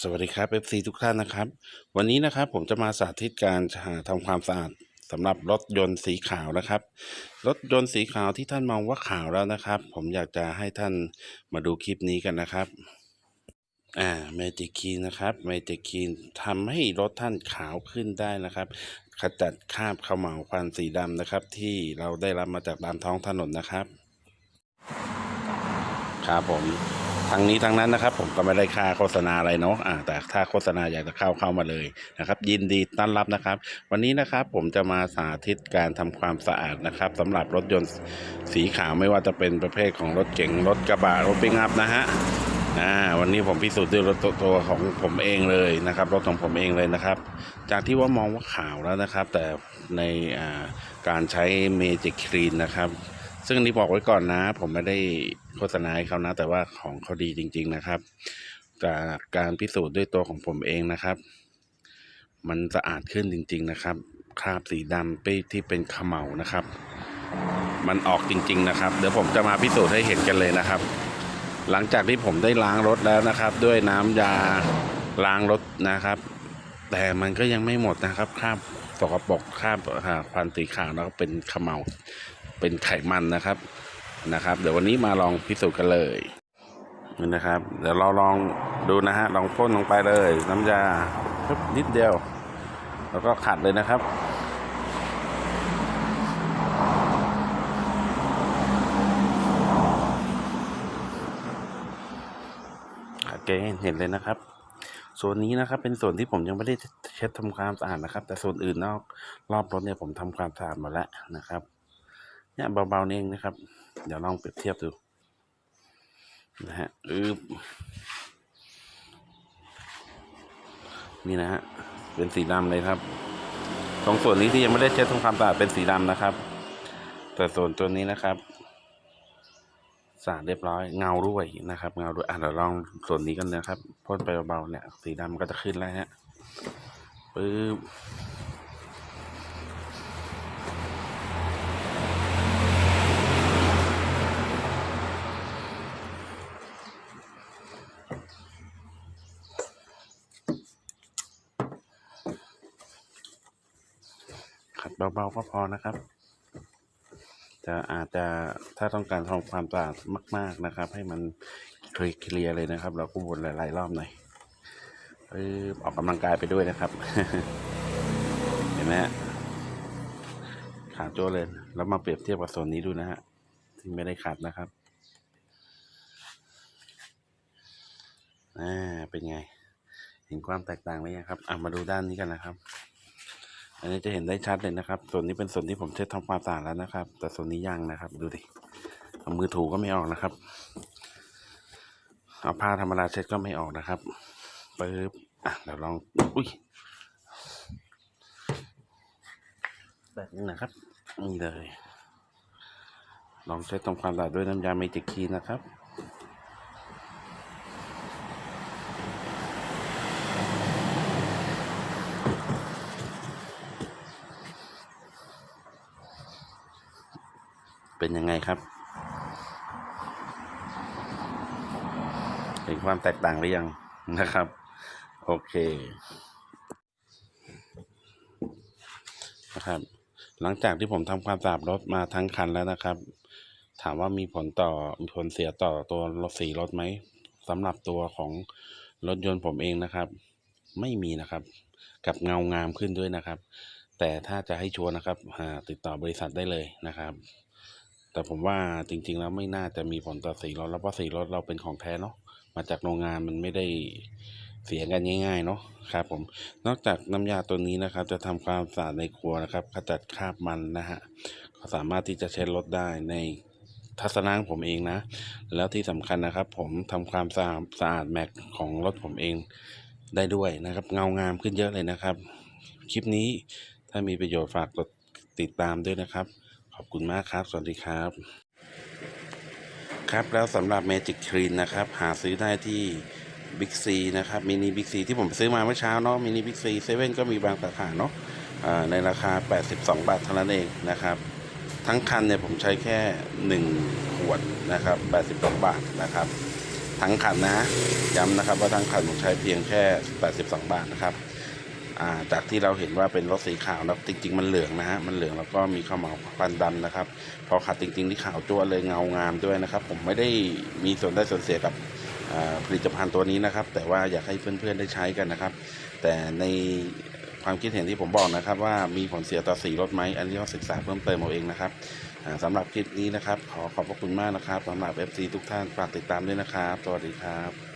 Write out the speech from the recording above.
สวัสดีครับ FC ทุกท่านนะครับ วันนี้นะครับผมจะมาสาธิตการทำความสะอาดสำหรับรถยนต์สีขาวนะครับ รถยนต์สีขาวที่ท่านมองว่าขาวแล้วนะครับ ผมอยากจะให้ท่านมาดูคลิปนี้กันนะครับอ่าเมจิคีนนะครับเมจิคีนทำให้รถท่านขาวขึ้นได้นะครับ ขจัดคราบเขม่าควันสีดำนะครับ ที่เราได้รับมาจากตามท้องถนนนะครับ ครับผม ทั้งนี้ทั้งนั้นนะครับ ผมก็ไม่ได้ค่าโฆษณาอะไรเนาะอ่าแต่ถ้าโฆษณาอยากจะเข้าเข้ามาเลยนะครับ ยินดีต้อนรับนะครับ วันนี้นะครับผมจะมาสาธิตการทำความสะอาดนะครับสำหรับรถยนต์สีขาวไม่ว่าจะเป็นประเภทของรถเก๋งรถกระบะรถปิกอัพนะฮะอ่าวันนี้ผมพิสูจน์ด้วยรถตัวของผมเองเลยนะครับ รถของผมเองเลยนะครับ จากที่ว่ามองว่าขาวแล้วนะครับ แต่ในอ่าการใช้เมจิกคลีนนะครับ ซึ่งนี้บอกไว้ก่อนนะ ผมไม่ได้ ฆษณาให้เขานะ แต่ว่าของเขาดีจริง ๆนะครับ จากการพิสูจน์ด้วยตัวของผมเองนะครับ มันสะอาดขึ้นจริง ๆ นะครับ คราบสีดำไปที่เป็นเขมเหลานะครับ มันออกจริง ๆ นะครับ เดี๋ยวผมจะมาพิสูจน์ให้เห็นกันเลยนะครับ หลังจากที่ผมได้ล้างรถแล้วนะครับ ด้วยน้ำยาล้างรถนะครับ แต่มันก็ยังไม่หมดนะครับคราบสกปรกคราบควันสีขาวแล้วก็เป็นเขมเหลาเป็นไขมันนะครับ นะครับ เดี๋ยววันนี้มาลองพิสูจน์กันเลยนี่นะครับ เดี๋ยวเราลองดูนะฮะลองพ่นลงไปเลย น้ำยาปึ๊บนิดเดียว แล้วก็ขัดเลยนะครับโอเคเห็นเลยนะครับ ส่วนนี้นะครับ เป็นส่วนที่ผมยังไม่ได้เช็ดทำความสะอาดนะครับ แต่ส่วนอื่นนอกรอบรถเนี่ยผมทำความสะอาดหมดแล้วนะครับ เนี่ยเบาๆเองนะครับ เดี๋ยวลองเปรียบเทียบดูนะฮะอืบนี่นะฮะ เป็นสีดำเลยครับ ตรงส่วนนี้ที่ยังไม่ได้เช็ดทำความสะอาดเป็นสีดำนะครับ แต่ส่วนตัวนี้นะครับสะอาดเรียบร้อยเงาด้วยนะครับ เงาด้วยอะเดี๋ยวลองส่วนนี้กันนะครับพ่นไปเบาๆเนี่ยสีดำก็จะขึ้นแล้วฮะปึ๊บ ขัดเบาๆก็พอนะครับ จะอาจจะถ้าต้องการทำความสะอาดมาก ๆนะครับ ให้มันเคลียร์เลยนะครับ เราก็วนหลายๆรอบหน่อยเออออกกำลังกายไปด้วยนะครับ เห็นไหมฮะขาวโจเลยแล้วมาเปรียบเทียบกับโซนนี้ดูนะฮะที่ไม่ได้ขัดนะครับอ่าเป็นไง เห็นความแตกต่างไหมครับอะมาดูด้านนี้กันนะครับ อันนี้จะเห็นได้ชัดเลยนะครับ ส่วนนี้เป็นส่วนที่ผมเช็ดทำความสะอาดแล้วนะครับ แต่ส่วนนี้ยังนะครับ ดูดิเอามือถูก็ไม่ออกนะครับ เอาผ้าธรรมดาเช็ดก็ไม่ออกนะครับปึ๊บอะเดี๋ยวลอง อุ้ยแบบนี้นะครับ นี่เลย ลองเช็ดทำความสะอาดด้วยน้ำยาเมจิกคีนนะครับ เป็นยังไงครับ เห็นความแตกต่างหรือยังนะครับ โอเคนะครับ หลังจากที่ผมทำความสะอาดรถมาทั้งคันแล้วนะครับ ถามว่ามีผลต่อมีผลเสียต่อตัวรถสีรถไหมสำหรับตัวของรถยนต์ผมเองนะครับ ไม่มีนะครับ กับเงางามขึ้นด้วยนะครับ แต่ถ้าจะให้ชัวร์นะครับติดต่อบริษัทได้เลยนะครับ แต่ผมว่าจริง ๆ แล้วไม่น่าจะมีผลต่อสีรถแล้วเพราะสีรถเราเป็นของแท้เนาะมาจากโรงงานมันไม่ได้เสียกันง่ายๆเนาะครับผมนอกจากน้ำยาตัวนี้นะครับ จะทำความสะอาดในครัวนะครับขจัดคราบมันนะฮะก็สามารถที่จะเช็ดรถได้ในทัศนะของผมเองนะ แล้วที่สำคัญนะครับ ผมทำความสะอาดสะอาดแม็กของรถผมเองได้ด้วยนะครับ เงางามขึ้นเยอะเลยนะครับ คลิปนี้ถ้ามีประโยชน์ฝากกดติดตามด้วยนะครับ ขอบคุณมากครับ สวัสดีครับ ครับแล้วสำหรับ Magic Clean นะครับ หาซื้อได้ที่ Big C นะครับมินิ Big C ที่ผมซื้อมาเมื่อเช้าเนาะมินิ Big C เซเว่นก็มีบางสาขาเนาะในราคา 82 บาทเท่านั้นเองนะครับ ทั้งคันเนี่ยผมใช้แค่ 1 ขวดนะครับ 82 บาทนะครับ ทั้งคันนะย้ำนะครับว่าทั้งคันผมใช้เพียงแค่ 82 บาทนะครับ จากที่เราเห็นว่าเป็นรถสีขาวนะจริง ๆ มันเหลืองนะฮะมันเหลืองแล้วก็มีข้าวเหมาควันดำนะครับ พอขัดจริง ๆ ที่ขาวจั่วเลยเงางามด้วยนะครับ ผมไม่ได้มีส่วนได้ส่วนเสียกับผลิตภัณฑ์ตัวนี้นะครับ แต่ว่าอยากให้เพื่อนๆได้ใช้กันนะครับ แต่ในความคิดเห็นที่ผมบอกนะครับ ว่ามีผลเสียต่อสีรถไหมอันนี้ต้องศึกษาเพิ่มเติมเอาเองนะครับอ่าสำหรับคลิปนี้นะครับ ขอขอบพระคุณมากนะครับสำหรับ FC ทุกท่านฝากติดตามด้วยนะครับ สวัสดีครับ